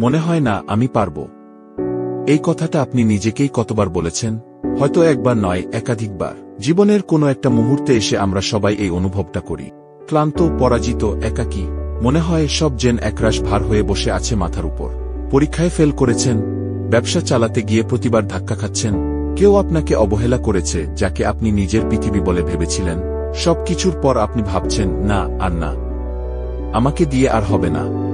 মনে হয় না আমি পারব। এই কথাটা আপনি নিজেকেই কতবার বলেছেন? হয়তো একবার নয়, একাধিকবার। জীবনের কোনো একটা মুহূর্তে এসে আমরা সবাই এই অনুভবটা করি। ক্লান্ত, পরাজিত, একাকী, মনে হয় সব জেন একরাশ ভার হয়ে বসে আছে মাথার উপর। পরীক্ষায় ফেল করেছেন, ব্যবসা চালাতে গিয়ে প্রতিবার ধাক্কা খাচ্ছেন, কেউ আপনাকে অবহেলা করেছে, যাকে আপনি নিজের পৃথিবী বলে ভেবেছিলেন। সবকিছুর পর আপনি ভাবছেন, না, আর না। আমাকে দিয়ে আর হবে না।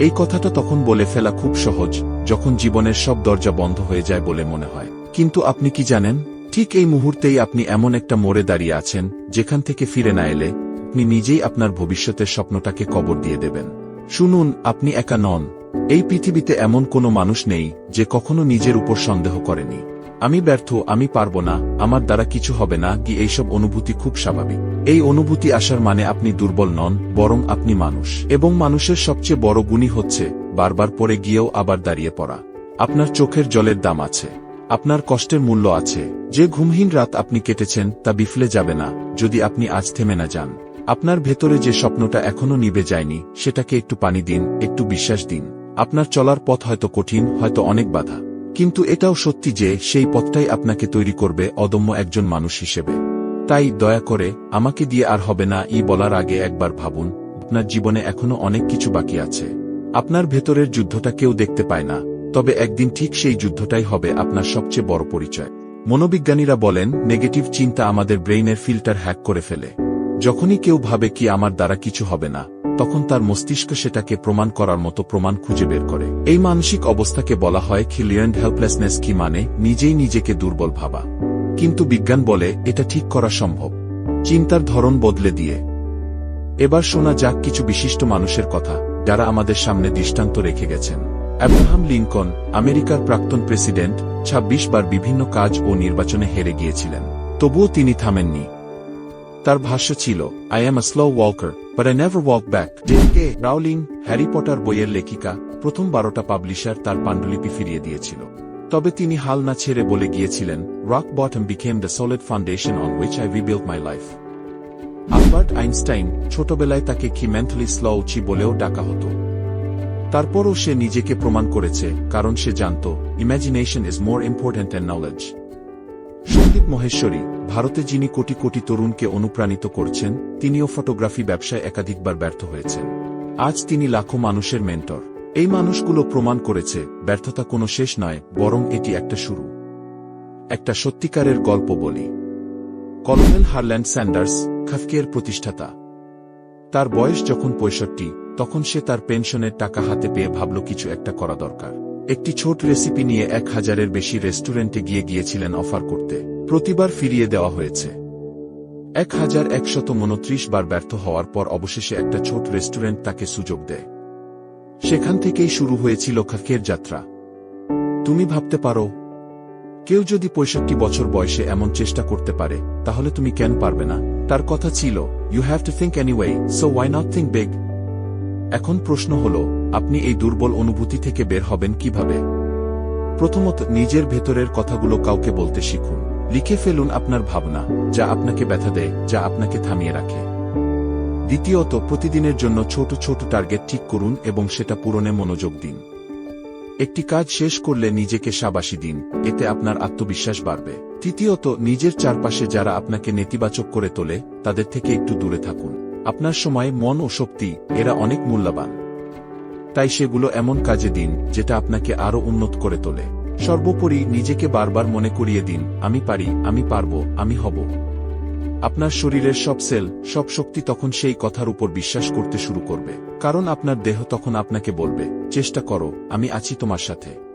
এই কথাটা তখন বলে ফেলা খুব সহজ, যখন জীবনের সব দরজা বন্ধ হয়ে যায় বলে মনে হয়। কিন্তু আপনি কি জানেন? ঠিক এই মুহূর্তেই আপনি এমন একটা মোড়ে দাঁড়িয়ে আছেন, যেখান থেকে ফিরে না এলে আপনি নিজেই আপনার ভবিষ্যতের স্বপ্নটাকে কবর দিয়ে দেবেন। শুনুন, আপনি একা নন। এই পৃথিবীতে এমন কোনো মানুষ নেই, যে কখনো নিজের উপর সন্দেহ করেনি। আমি ব্যর্থ, আমি পারব না, আমার দ্বারা কিছু হবে না কি এইসব অনুভূতি খুব স্বাভাবিক। এই অনুভূতি আসার মানে আপনি দুর্বল নন, বরং আপনি মানুষ। এবং মানুষের সবচেয়ে বড় গুণই হচ্ছে, বারবার পরে গিয়েও আবার দাঁড়িয়ে পড়া। আপনার চোখের জলের দাম আছে। আপনার কষ্টের মূল্য আছে। যে ঘুমহীন রাত আপনি কেটেছেন, তা বিফলে যাবে না, যদি আপনি আজ থেমে না যান। আপনার ভেতরে যে স্বপ্নটা এখনও নিবে যায়নি, সেটাকে একটু পানি দিন, একটু বিশ্বাস দিন। আপনার চলার পথ হয়তো কঠিন, হয়তো অনেক বাধা। কিন্তু এটাও সত্যি যে সেই পথটাই আপনাকে তৈরি করবে অদম্য একজন মানুষ হিসেবে। তাই দয়া করে আমাকে দিয়ে আর হবে না ই বলার আগে একবার ভাবুন, আপনার জীবনে এখনও অনেক কিছু বাকি আছে। আপনার ভেতরের যুদ্ধটা কেউ দেখতে পায় না, তবে একদিন ঠিক সেই যুদ্ধটাই হবে আপনার সবচেয়ে বড় পরিচয়। মনোবিজ্ঞানীরা বলেন, নেগেটিভ চিন্তা আমাদের ব্রেইনের ফিল্টার হ্যাক করে ফেলে। যখনই কেউ ভাবে কি আমার দ্বারা কিছু হবে না তখন তার মস্তিষ্ক সেটাকে প্রমাণ করার মতো প্রমাণ খুঁজে বের করে। এই মানসিক অবস্থাকে বলা হয় খিলিয়ান্ড হেল্পলেসনেস কি মানে নিজেই নিজেকে দুর্বল ভাবা। কিন্তু বিজ্ঞান বলে এটা ঠিক করা সম্ভব। চিন্তার ধরন বদলে দিয়ে। এবার শোনা যাক কিছু বিশিষ্ট মানুষের কথা, যারা আমাদের সামনে দৃষ্টান্ত রেখে গেছেন। অ্যাব্রাহাম লিঙ্কন আমেরিকার প্রাক্তন প্রেসিডেন্ট ২৬ বার বিভিন্ন কাজ ও নির্বাচনে হেরে গিয়েছিলেন। তবুও তিনি থামেননি। তার ভাষ্য ছিল I am a slow walker but I never walk back K Rowling Harry Potter বইয়ের লেখিকা, প্রথম বারোটা পাবলিশার তার পাণ্ডুলিপি ফিরিয়ে দিয়েছিল। তবে তিনি হাল না ছেড়ে বলে গিয়েছিলেন rock bottom became the solid foundation on which I rebuild my life Albert Einstein ছোটবেলায় তাকে কি মেন্টালি স্লৌচি বলেও ডাকা হতো। তারপরও সে নিজেকে প্রমাণ করেছে, কারণ সে জানত imagination is more important and knowledge Maheshwari, ভারতে যিনি কোটি কোটি তরুণকে অনুপ্রাণিত করছেন, তিনিও ফটোগ্রাফি ব্যবসায় একাধিকবার ব্যর্থ হয়েছেন। আজ তিনি লাখো মানুষের মেন্টর। এই মানুষগুলো প্রমাণ করেছে, ব্যর্থতা কোনো শেষ নয়, বরং এটি একটা শুরু। একটা সত্যিকারের গল্প বলি। কলোনেল হারল্যান্ড স্যান্ডার্স, খাফকের প্রতিষ্ঠাতা। তার বয়স যখন পঁয়ষট্টি, তখন সে তার পেনশনের টাকা হাতে পেয়ে ভাবল কিছু একটা করা দরকার। একটি ছোট রেসিপি নিয়ে এক হাজারের বেশি রেস্টুরেন্টে গিয়ে গিয়েছিলেন অফার করতে। প্রতিবার ফিরিয়ে দেওয়া হয়েছে। এক হাজার একশত উনত্রিশ বার ব্যর্থ হওয়ার পর অবশেষে একটা ছোট রেস্টুরেন্ট তাকে সুযোগ দেয়। সেখান থেকেই শুরু হয়েছিল খাকের যাত্রা। তুমি ভাবতে পারো, কেউ যদি পঁয়ষট্টি বছর বয়সে এমন চেষ্টা করতে পারে, তাহলে তুমি কেন পারবে না? তার কথা ছিল you have to think anyway so why not think big এখন প্রশ্ন হল, আপনি এই দুর্বল অনুভূতি থেকে বের হবেন কীভাবে? প্রথমত, নিজের ভেতরের কথাগুলো কাউকে বলতে শিখুন। লিখে ফেলুন আপনার ভাবনা, যা আপনাকে ব্যথা দেয়, যা আপনাকে থামিয়ে রাখে। দ্বিতীয়ত, প্রতিদিনের জন্য ছোট ছোট টার্গেট ঠিক করুন এবং সেটা পূরণে মনোযোগ দিন। একটি কাজ শেষ করলে নিজেকে সাবাসী দিন, এতে আপনার আত্মবিশ্বাস বাড়বে। তৃতীয়ত, নিজের চারপাশে যারা আপনাকে নেতিবাচক করে তোলে, তাদের থেকে একটু দূরে থাকুন। আপনার সময়, মন ও শক্তি, এরা অনেক মূল্যবান। তাই সেগুলো এমন কাজে দিন, যেটা আপনাকে আরও উন্নত করে তোলে। সর্বোপরি নিজেকে বারবার মনে করিয়ে দিন, আমি পারি, আমি পারব, আমি হব। আপনার শরীরের সব সেল, সব শক্তি তখন সেই কথার উপর বিশ্বাস করতে শুরু করবে। কারণ আপনার দেহ তখন আপনাকে বলবে, চেষ্টা করো, আমি আছি তোমার সাথে।